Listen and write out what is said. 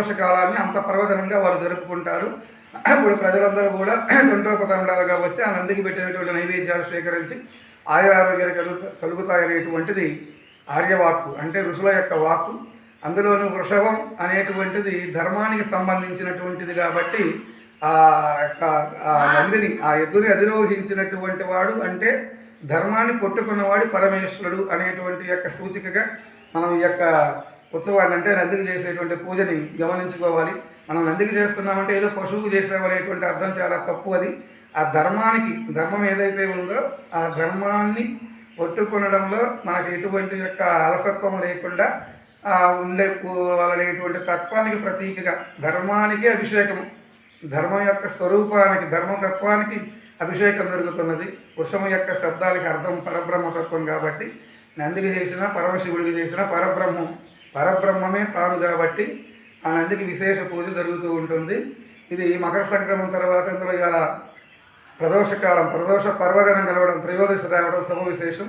ప్రదోష కాలాన్ని అంత పర్వదనంగా వారు జరుపుకుంటారు. ఇప్పుడు ప్రజలందరూ కూడా దండోపతండాలుగా వచ్చి ఆ నందికి పెట్టినటువంటి నైవేద్యాలు స్వీకరించి ఆయురారోగ్యాలు కలుగు కలుగుతాయనేటువంటిది ఆర్యవాక్కు అంటే ఋషుల యొక్క వాక్కు. అందులోనూ వృషభం అనేటువంటిది ధర్మానికి సంబంధించినటువంటిది కాబట్టి ఆ యొక్క ఆ నందిని ఆ ఎద్దుని అధిరోహించినటువంటి వాడు అంటే ధర్మాన్ని కొట్టుకున్నవాడు పరమేశ్వరుడు అనేటువంటి యొక్క సూచికగా మనం ఈ యొక్క ఉత్సవాన్ని అంటే నందికి చేసేటువంటి పూజని గమనించుకోవాలి. మనం నందికి చేస్తున్నామంటే ఏదో పశువుకు చేసామనేటువంటి అర్థం చాలా తప్పు అది. ఆ ధర్మానికి ధర్మం ఏదైతే ఉందో ఆ ధర్మాన్ని పట్టుకొనడంలో మనకి ఎటువంటి యొక్క అలసత్వం లేకుండా ఆ, ఉండే వాళ్ళనేటువంటి తత్వానికి ప్రతీకగా ధర్మానికి అభిషేకం ధర్మం యొక్క స్వరూపానికి ధర్మతత్వానికి అభిషేకం జరుగుతున్నది. వృషము యొక్క శబ్దాలకి అర్థం పరబ్రహ్మతత్వం కాబట్టి నందికి చేసిన పరమశివుడికి చేసిన పరబ్రహ్మం. పరబ్రహ్మమే తాను కాబట్టి ఆ నందికి విశేష పూజ జరుగుతూ ఉంటుంది. ఇది మకర సంక్రమం తర్వాత ఇందులో ఇలా ప్రదోషకాలం ప్రదోష పర్వదినం కలవడం త్రయోదశి రావడం శుభ విశేషం.